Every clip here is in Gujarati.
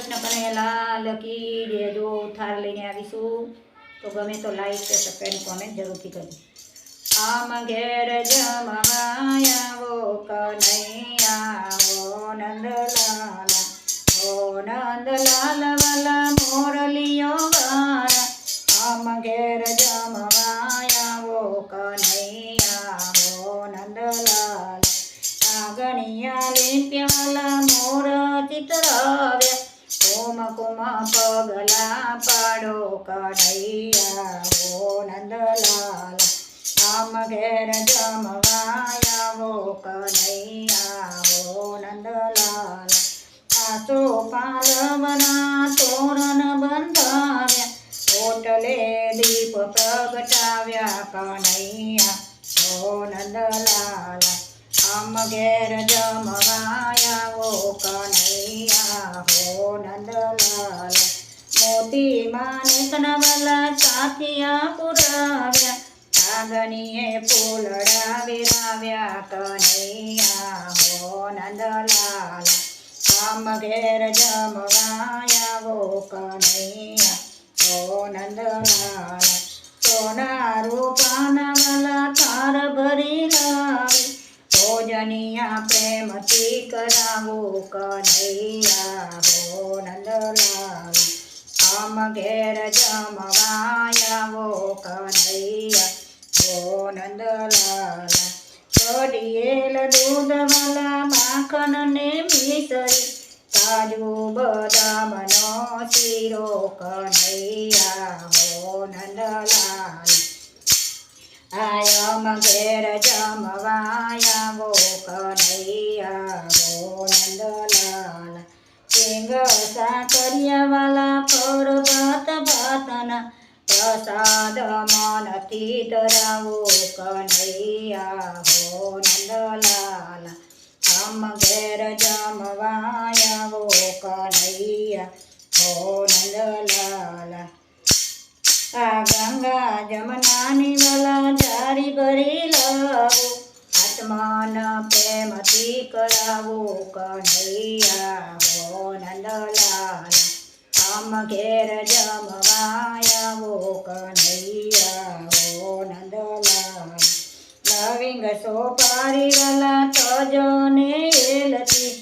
કૃષ્ણ કનૈયાલાલ કી જય જો થાર લઈને આવીશું, તો ગમે તો લાઈક છે સબસ્ક્રાઈબ કોમેન્ટ જરૂરથી કરજો. આમ ઘેર જમવાયાવો કનૈયાવો નંદલાલા, ઓ નંદલાલ વાલા મોરલિયો વારા આમ ઘેર જમવાયાવો કનૈયાવો નંદલાલ. આગણિયા લીપ્યાલા મોર ચિતરાવ્યા. ઓમ કુમ પગલા પાડો કઢૈયા ઓ નંદલાલ, આમ ઘેર જમવાયાવો કનૈયા ઓ નંદલાલ આસો પાલવના તોરણ બંધાવ્યા ઓટલે દીપ પ્રગટાવ્યા કનૈયા ઓ નંદલાલ આમ ઘેર જમવાયાવો કનૈયા. હો નંદલાલ. મોતી માને કનવલા સાથિયા પુરાવ્યા. કાગણીએ ફૂલડા વિરાવ્યા કનૈયા હો નંદલાલ. કામ ઘેર જમવાયાવો કનૈયા હો નંદલાલ. સોના રૂપાના તાર ભરી લાવી. ભોજનિયા પ્રેમથી કરાવો કનૈયા હો નંદલાલ આમ ઘેર જમવાયાવો કનૈયા હો નંદલાલ ચડિયેલ દૂધવાલા માખન ને મિસરી કાજુ બદામનો શીરો કનૈયા હો નંદલાલ આયમ ઘેર જમવાયાવો કનૈયા હો નંદલાલ. સિંગ સાકરિયાવાલા પર ભાત ભાતના પ્રસાદ મનથી ધરાવો કનૈયા હો નંદલાલ. આમ ઘેર જમવાયાવો કનૈયા હો નંદલાલ. આ ગંગા જમનાની વાલા જારી ભરી લાવો. આત્માન પ્રેમથી કરાવો કનૈયા હો નંદલાલ. આમ ઘેર જમવાયાવો કનૈયા હો નંદલાલ. લવિંગ સોપારી વાલા તજને એલતી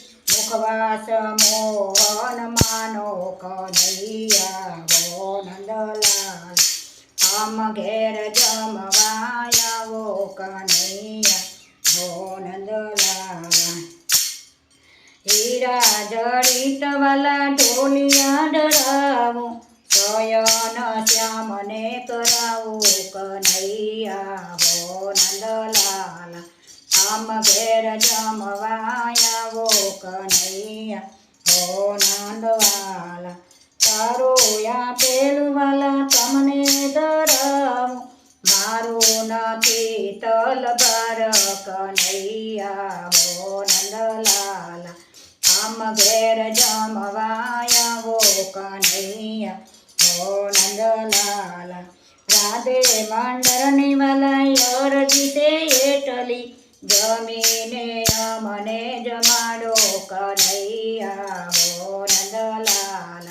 મુખવાસ મોહન માનો કનૈયા હો નંદલાલ આમ ઘેર જમવાયાવો કનૈયા હો નંદલાલ હીરા જડિત વાલા ઢોલિયા ડરાવો શયન શ્યામને કરાવો કનૈયા હો નંદલાલ આમ ઘેર જમવાયાવો કનૈયા હો નંદવાલા તારું યા પેલું વાલા તમને ધરાવું. મારું નથી તલબાર કનૈયા હો નંદલાલા આમ ઘેર જમવાયાવો કનૈયા હો નંદલાલા. રાધે મંડળની વાલા અરજી એટલી જમીને અમને જમાડો કનૈયા હો નંદલાલ.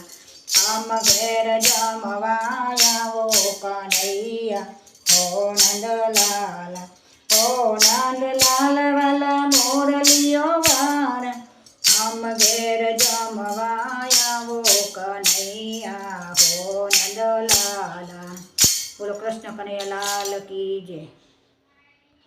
આમ ઘેર જમવાયાવો કનૈયા હો નંદલાલ. હો નંદલાલ, વાલા મોરલિયો વાર આમ ઘેર જમવાયાવો કનૈયા હો નંદલાલ. બોલો કૃષ્ણ કનૈયા, લાલ કી જય.